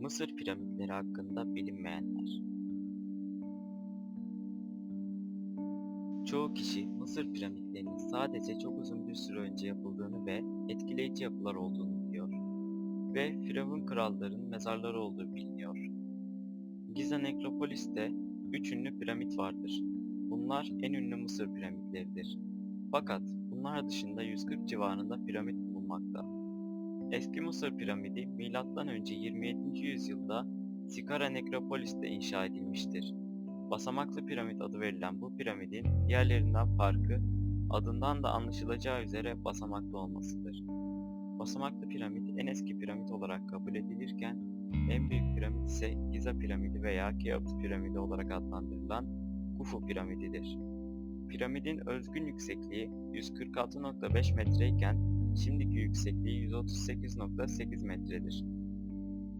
Mısır piramitleri hakkında bilinmeyenler. Çoğu kişi Mısır piramitlerinin sadece çok uzun bir süre önce yapıldığını ve etkileyici yapılar olduğunu biliyor. Ve Firavun kralların mezarları olduğu biliniyor. Giza Nekropolis'te üç ünlü piramit vardır. Bunlar en ünlü Mısır piramitleridir. Fakat bunlar dışında 140 civarında piramit bulunmakta. Eski Mısır piramidi M.Ö. 27. yüzyılda Sikara Nekropolis'te inşa edilmiştir. Basamaklı piramit adı verilen bu piramidin diğerlerinden farkı adından da anlaşılacağı üzere basamaklı olmasıdır. Basamaklı piramit en eski piramit olarak kabul edilirken en büyük piramit ise Giza piramidi veya Keops piramidi olarak adlandırılan Kufu piramididir. Piramidin özgün yüksekliği 146.5 metreyken şimdiki yüksekliği 138.8 metredir.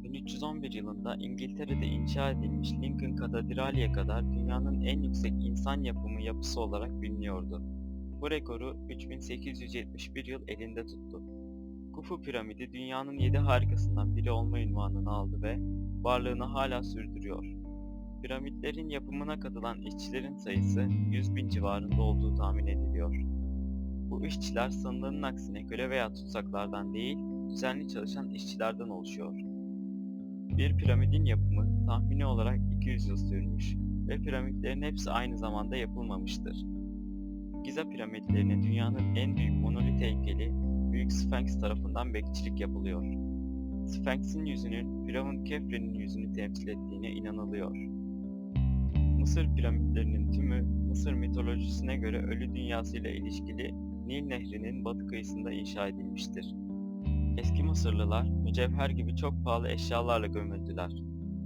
1311 yılında İngiltere'de inşa edilmiş Lincoln Katedrali'ye kadar dünyanın en yüksek insan yapımı yapısı olarak biliniyordu. Bu rekoru 3871 yıl elinde tuttu. Kufu piramidi dünyanın 7 harikasından biri olma ünvanını aldı ve varlığını hala sürdürüyor. Piramitlerin yapımına katılan işçilerin sayısı 100 bin civarında olduğu tahmin ediliyor. Bu işçiler sanılanın aksine köle veya tutsaklardan değil, düzenli çalışan işçilerden oluşuyor. Bir piramidin yapımı tahmini olarak 200 yıl sürmüş ve piramitlerin hepsi aynı zamanda yapılmamıştır. Giza piramitlerine dünyanın en büyük monolit heykeli Büyük Sphinx tarafından bekçilik yapılıyor. Sphinx'in yüzünün Firavun Kefre'nin yüzünü temsil ettiğine inanılıyor. Mısır piramitlerinin tümü Mısır mitolojisine göre ölü dünyasıyla ilişkili Nil Nehri'nin batı kıyısında inşa edilmiştir. Eski Mısırlılar mücevher gibi çok pahalı eşyalarla gömüldüler.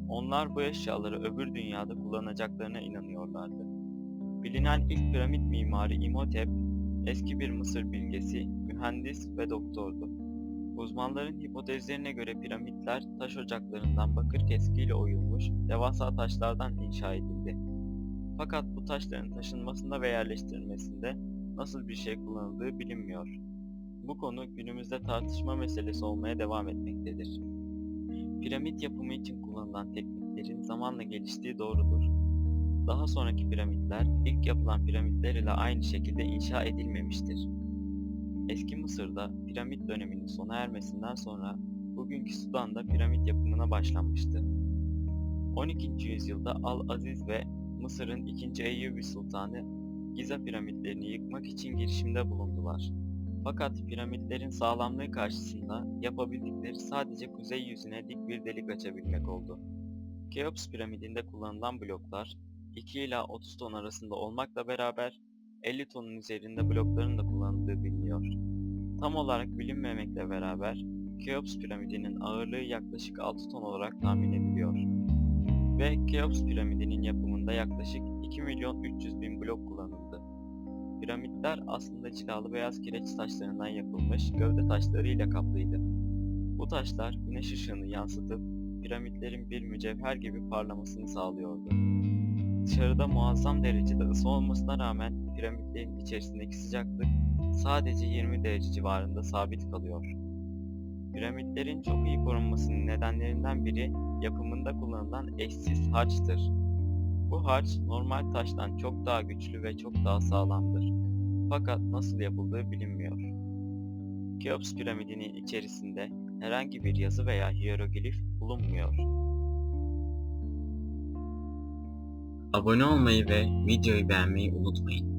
Onlar bu eşyaları öbür dünyada kullanacaklarına inanıyorlardı. Bilinen ilk piramit mimarı İmhotep, eski bir Mısır bilgesi, mühendis ve doktordu. Uzmanların hipotezlerine göre piramitler taş ocaklarından bakır keskiyle oyulmuş devasa taşlardan inşa edildi. Fakat bu taşların taşınmasında ve yerleştirilmesinde nasıl bir şey kullanıldığı bilinmiyor. Bu konu günümüzde tartışma meselesi olmaya devam etmektedir. Piramit yapımı için kullanılan tekniklerin zamanla geliştiği doğrudur. Daha sonraki piramitler ilk yapılan piramitler ile aynı şekilde inşa edilmemiştir. Eski Mısır'da piramit döneminin sona ermesinden sonra bugünkü Sudan'da piramit yapımına başlanmıştı. 12. yüzyılda Al-Aziz ve Mısır'ın 2. Eyyubi Sultanı Giza piramitlerini yıkmak için girişimde bulundular. Fakat piramitlerin sağlamlığı karşısında yapabildikleri sadece kuzey yüzüne dik bir delik açabilmek oldu. Keops piramidinde kullanılan bloklar 2 ila 30 ton arasında olmakla beraber 50 tonun üzerinde blokların da kullanıldığı biliniyor. Tam olarak bilinmemekle beraber Keops piramidinin ağırlığı yaklaşık 6 ton olarak tahmin ediliyor. Ve Keops piramidinin yapımında yaklaşık 2 milyon 300 bin blok kullanıldı. Piramitler aslında cilalı beyaz kireç taşlarından yapılmış gövde taşlarıyla kaplıydı. Bu taşlar güneş ışığını yansıtıp piramitlerin bir mücevher gibi parlamasını sağlıyordu. Dışarıda muazzam derecede ısı olmasına rağmen piramitlerin içerisindeki sıcaklık sadece 20 derece civarında sabit kalıyor. Piramitlerin çok iyi korunmasının nedenlerinden biri yapımında kullanılan eşsiz harçtır. Bu harç normal taştan çok daha güçlü ve çok daha sağlamdır. Fakat nasıl yapıldığı bilinmiyor. Keops piramidinin içerisinde herhangi bir yazı veya hieroglif bulunmuyor. Abone olmayı ve videoyu beğenmeyi unutmayın.